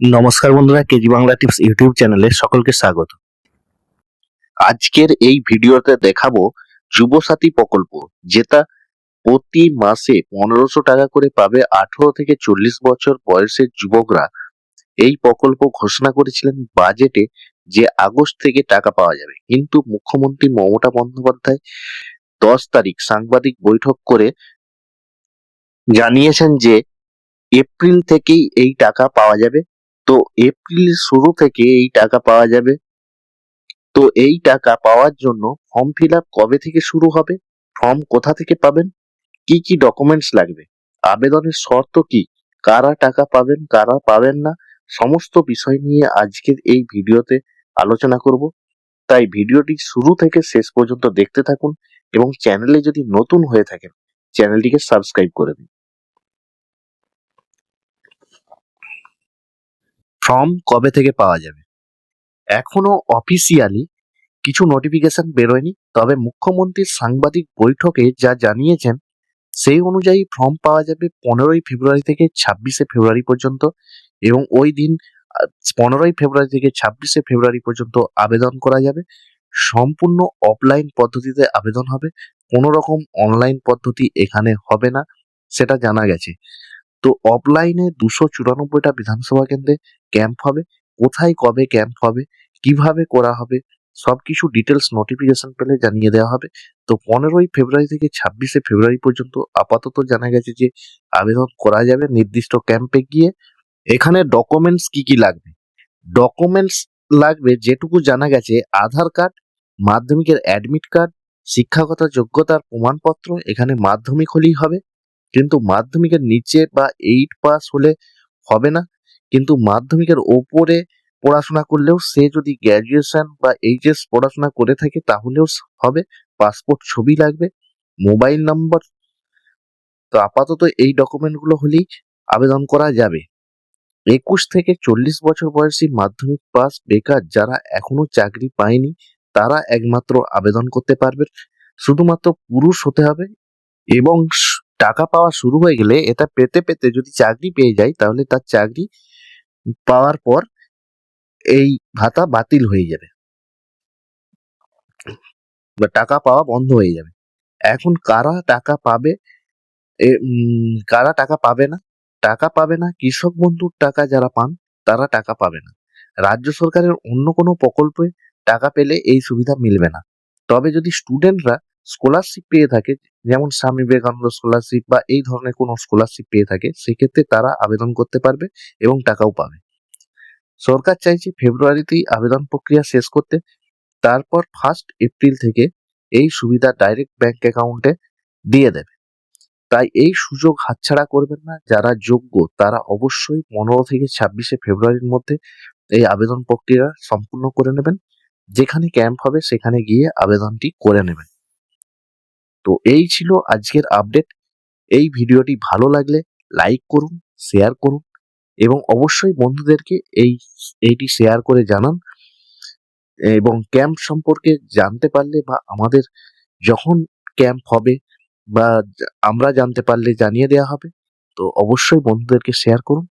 নমস্কার বন্ধুরা, KG Bangla tips YouTube চ্যানেলে সকলকে স্বাগত। আজকের এই ভিডিওতে দেখাবো যুবসাথী প্রকল্প, যেটা প্রতি মাসে পনেরোশো টাকা করে পাবে আঠারো থেকে চল্লিশ বছর বয়সের যুবকরা। এই প্রকল্প ঘোষণা করেছিলেন বাজেটে যে আগস্ট থেকে টাকা পাওয়া যাবে। কিন্তু মুখ্যমন্ত্রী মমতা বন্দ্যোপাধ্যায় দশ তারিখ সাংবাদিক বৈঠক করে জানিয়েছেন যে এপ্রিল থেকেই এই টাকা পাওয়া যাবে। তো এপ্রিল শুরু থেকে এই টাকা পাওয়া যাবে। তো এই টাকা পাওয়ার জন্য ফর্ম ফিল কবে থেকে শুরু হবে? ফর্ম কোথা থেকে পাবেন? কি কি ডকুমেন্টস লাগবে? আবেদনের শর্ত কি? কারা টাকা পাবেন, কারা পাবেন না? সমস্ত বিষয় নিয়ে আজকের এই ভিডিওতে আলোচনা করব। তাই ভিডিওটি শুরু থেকে শেষ পর্যন্ত দেখতে থাকুন এবং চ্যানেলে যদি নতুন হয়ে থাকেন চ্যানেলটিকে সাবস্ক্রাইব করে দিন। ফর্ম কবে থেকে পাওয়া যাবে? এখনও অফিসিয়ালি কিছু নোটিফিকেশন বেরোয়নি, তবে মুখ্যমন্ত্রীর সাংবাদিক বৈঠকে যা জানিয়েছেন, সেই অনুযায়ী ফর্ম পাওয়া যাবে পনেরোই ফেব্রুয়ারি থেকে ছাব্বিশে ফেব্রুয়ারি পর্যন্ত এবং ওই দিন, পনেরোই ফেব্রুয়ারি থেকে ছাব্বিশে ফেব্রুয়ারি পর্যন্ত আবেদন করা যাবে। সম্পূর্ণ অফলাইন পদ্ধতিতে আবেদন হবে, কোনো রকম অনলাইন পদ্ধতি এখানে হবে না, সেটা জানা গেছে। তো অফলাইনে দুশো চুরানব্বইটা বিধানসভা কেন্দ্রে ক্যাম্প হবে। কোথায় কবে ক্যাম্প হবে? কীভাবে করা হবে? সব কিছু ডিটেলস নোটিফিকেশন পেলে জানিয়ে দেওয়া হবে। তো পনেরোই ফেব্রুয়ারি থেকে ছাব্বিশে ফেব্রুয়ারি পর্যন্ত আপাতত জানা গেছে যে আবেদন করা যাবে নির্দিষ্ট ক্যাম্পে গিয়ে। এখানে ডকুমেন্টস কি কি লাগবে? ডকুমেন্টস লাগবে যেটুকু জানা গেছে আধার কার্ড, মাধ্যমিকের অ্যাডমিট কার্ড শিক্ষাগত যোগ্যতার প্রমাণপত্র, এখানে মাধ্যমিক হলেই হবে। কিন্তু মাধ্যমিকের নিচে বা এইট পাস হলে হবে না। কিন্তু মাধ্যমিকের ওপরে পড়াশোনা করলেও সে যদি গ্র্যাজুয়েশন বা এইচএস পড়াশোনা করে থাকে তাহলেও হবে। পাসপোর্ট ছবি লাগবে মোবাইল নাম্বার তো আপাতত এই ডকুমেন্টগুলো হলেই আবেদন করা যাবে। একুশ থেকে চল্লিশ বছর বয়সী মাধ্যমিক পাস বেকার যারা এখনও চাকরি পায়নি, তারা একমাত্র আবেদন করতে পারবে। শুধুমাত্র পুরুষ হতে হবে এবং টাকা পাওয়া শুরু হয়ে গেলে এটা পেতে পেতে যদি চাকরি পেয়ে যায়, তাহলে তার চাকরি পাওয়ার পর এই ভাতা বাতিল হয়ে যাবে। বা টাকা পাওয়া বন্ধ হয়ে যাবে। এখন কারা টাকা পাবে? কারা টাকা পাবে না? টাকা পাবে না কৃষক বন্ধুর টাকা যারা পান, তারা টাকা পাবে না। রাজ্য সরকারের অন্য কোনো প্রকল্পে টাকা পেলে এই সুবিধা মিলবে না। তবে যদি স্টুডেন্টরা স্কলারশিপ পেয়ে থাকে, যেমন স্বামী বিবেকানন্দ স্কলারশিপ বা এই ধরনের কোনো স্কলারশিপ পেয়ে থাকে, সেক্ষেত্রে তারা আবেদন করতে পারবে এবং টাকাও পাবে। সরকার চাইছে ফেব্রুয়ারিতেই আবেদন প্রক্রিয়া শেষ করতে, তারপর ফার্স্ট এপ্রিল থেকে এই সুবিধা ডাইরেক্ট ব্যাংক অ্যাকাউন্টে দিয়ে দেবে। তাই এই সুযোগ হাতছাড়া করবেন না, যারা যোগ্য তারা অবশ্যই পনেরো থেকে ছাব্বিশে ফেব্রুয়ারির মধ্যে এই আবেদন প্রক্রিয়া সম্পূর্ণ করে নেবেন। যেখানে ক্যাম্প হবে সেখানে গিয়ে আবেদনটি করে নেবেন। তো এই ছিল আজকের আপডেট এই ভিডিওটি ভালো লাগলে লাইক করুন শেয়ার করুন এবং অবশ্যই বন্ধুদেরকে এই, এইটি শেয়ার করে জানান এবং ক্যাম্প সম্পর্কে জানতে পারলে বা আমাদের যখন ক্যাম্প হবে বা আমরা জানতে পারলে জানিয়ে দেওয়া হবে। তো অবশ্যই বন্ধুদেরকে শেয়ার করুন।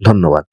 ধন্যবাদ।